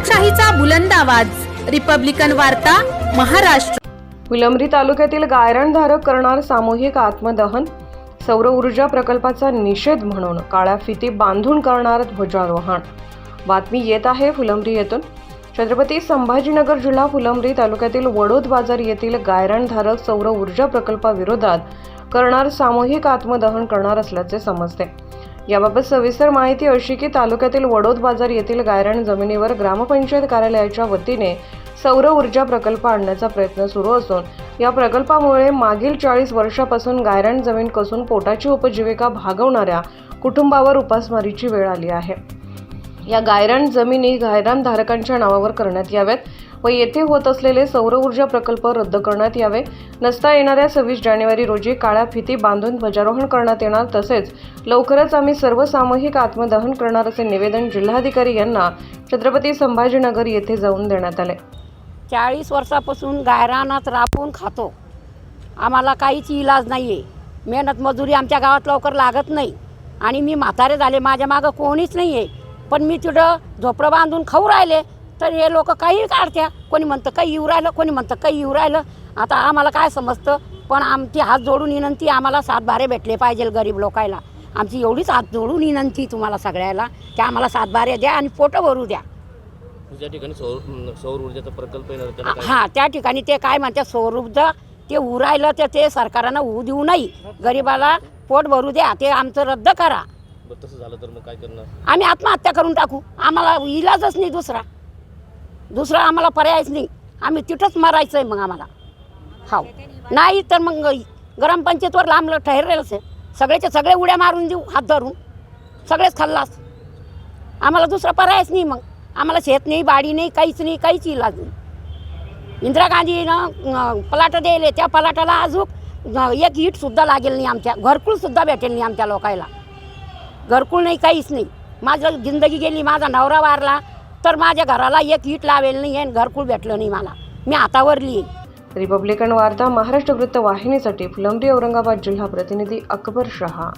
लोकशाहीचा बुलंद आवाज. रिपब्लिकन वार्ता महाराष्ट्र. फुलंब्री तालुक्यातील गायरणधारक करणार सामूहिक आत्मदहन सौर ऊर्जा प्रकल्पाचा निषेध म्हणून काळ्या फिती बांधून करणार ध्वजारोहण. बातमी येत आहे फुलंब्री येथून. छत्रपती संभाजीनगर जिल्हा फुलंब्री तालुक्यातील वडोद बाजार येथील गायरणधारक सौर ऊर्जा प्रकल्पाविरोधात करणार सामूहिक आत्मदहन करणार असल्याचे समजते. याबाबत सविस्तर माहिती अशी की तालुक्यातील वडोद बाजार येथील गायरण जमिनीवर ग्रामपंचायत कार्यालयाच्या वतीने सौर ऊर्जा प्रकल्प आणण्याचा प्रयत्न सुरू असून या प्रकल्पामुळे मागील चाळीस वर्षापासून गायरण जमीन कसून पोटाची उपजीविका भागवणाऱ्या कुटुंबावर उपासमारीची वेळ आली आहे. या गायरान जमिनी गायरान धारकांच्या नावावर करण्यात याव्यात. व येथे होत असलेले सौर ऊर्जा प्रकल्प रद्द करण्यात यावे. नसता येणाऱ्या सव्वीस जानेवारी रोजी काळ्या फिती बांधून ध्वजारोहण करण्यात येणार. तसेच लवकरच आम्ही सर्व सामूहिक आत्मदहन करणार असे निवेदन जिल्हाधिकारी यांना छत्रपती संभाजीनगर येथे जाऊन देण्यात आले. चाळीस वर्षापासून गायरानात राबून खातो. आम्हाला काहीच इलाज नाही आहे मेहनत मजुरी आमच्या गावात लवकर लागत नाही. आणि मी म्हातारे झाले माझ्या मागं कोणीच नाही आहे पण मी तिथं झोपडं बांधून खाऊ राहिले. तर हे लोक काही काढत्या. कोणी म्हणतं काही येऊ राहिलं कोणी म्हणतं काही येऊ राहिलं. आता आम्हाला काय समजतं? पण आमची हात जोडून विनंती आम्हाला सातबारे भेटले पाहिजे गरीब लोकायला. आमची एवढीच हात जोडून विनंती तुम्हाला सगळ्याला की आम्हाला सातबारे द्या आणि पोटं भरू द्या. ज्या ठिकाणी सौर अं, सौर ऊर्जेचा प्रकल्प येणार आहे, त्याला काय हां त्या ठिकाणी ते काय म्हणतात स्वरूपचं ते उरायलं तर ते सरकारनं होऊ देऊ नाही. गरिबाला पोट भरू द्या ते आमचं रद्द करा. बरं तसं झालं तर मग काय करणार? आम्ही आत्महत्या करून टाकू. आम्हाला इलाजच नाही दुसरा. दुसरा आम्हाला पर्यायच नाही. आम्ही तिथंच मरायचं आहे मग आम्हाला. हो नाही तर मग ग्रामपंचायतवर लांबलं ठरलेलंच आहे. सगळेच्या सगळे उड्या मारून देऊ हात धरून. सगळेच खाल्लास. आम्हाला दुसरा पर्यायच नाही मग. आम्हाला शेत नाही बाडी नाही काहीच नाही काहीच इलाज नाही. इंदिरा गांधीनं अं, पलाट द्यायले. त्या पलाटाला अजून एक ईटसुद्धा लागेल नाही आमच्या. घरकुलसुद्धा भेटेल नाही आमच्या लोकायला. घरकुल नाही काहीच नाही. माझं जिंदगी गेली माझा नवरा वारला. तर माझ्या घराला एक ईट लावेल नाही आणि घरकुल भेटलं नाही मला. मी हातावरली आहे. रिपब्लिकन वार्ता महाराष्ट्र वृत्त वाहिनीसाठी फुलंब्री औरंगाबाद जिल्हा प्रतिनिधी अकबर शहा.